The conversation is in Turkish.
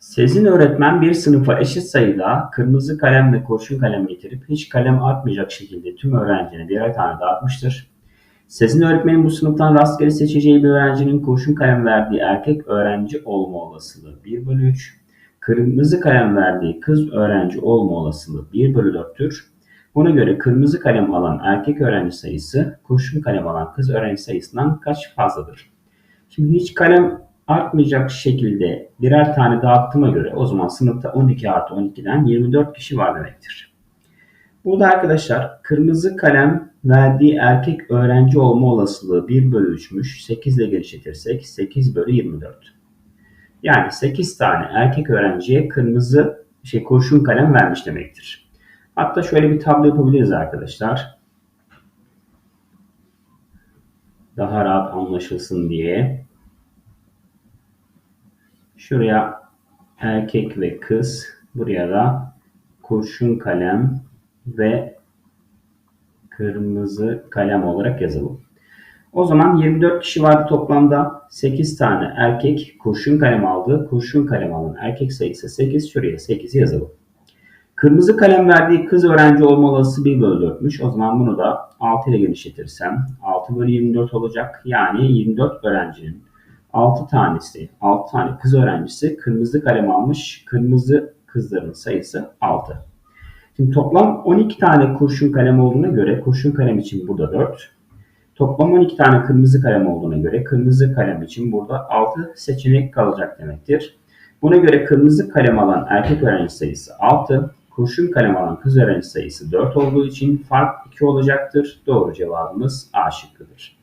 Sezin öğretmen bir sınıfa eşit sayıda kırmızı kalem ve kurşun kalem getirip hiç kalem artmayacak şekilde tüm öğrencine birer tane dağıtmıştır. Sezin öğretmenin bu sınıftan rastgele seçeceği bir öğrencinin kurşun kalem verdiği erkek öğrenci olma olasılığı 1 bölü 3, kırmızı kalem verdiği kız öğrenci olma olasılığı 1 bölü 4'tür. Buna göre kırmızı kalem alan erkek öğrenci sayısı kurşun kalem alan kız öğrenci sayısından kaç fazladır? Şimdi hiç kalem artmayacak şekilde birer tane dağıttığıma göre o zaman sınıfta 12 artı 12'den 24 kişi var demektir. Burada arkadaşlar kırmızı kalem verdiği erkek öğrenci olma olasılığı 1 bölü 3'müş. 8 ile genişletirsek 8 bölü 24. Yani 8 tane erkek öğrenciye kırmızı şey kurşun kalem vermiş demektir. Hatta şöyle bir tablo yapabiliriz arkadaşlar. Daha rahat anlaşılsın diye. Şuraya erkek ve kız, buraya da kurşun kalem ve kırmızı kalem olarak yazalım. O zaman 24 kişi vardı toplamda. 8 tane erkek kurşun kalem aldı. Kurşun kalem alan erkek sayısı 8. Şuraya 8'i yazalım. Kırmızı kalem verdiği kız öğrenci olma olasılığı 1 bölü 4'müş. O zaman bunu da 6 ile genişletirsem 6 bölü 24 olacak. Yani 24 öğrencinin 6 tanesi, 6 tane kız öğrencisi kırmızı kalem almış. Kırmızı kızların sayısı 6. Şimdi toplam 12 tane kurşun kalem olduğuna göre kurşun kalem için burada 4. Toplam 12 tane kırmızı kalem olduğuna göre kırmızı kalem için burada 6 seçenek kalacak demektir. Buna göre kırmızı kalem alan erkek öğrenci sayısı 6, kurşun kalem alan kız öğrenci sayısı 4 olduğu için fark 2 olacaktır. Doğru cevabımız A şıkkıdır.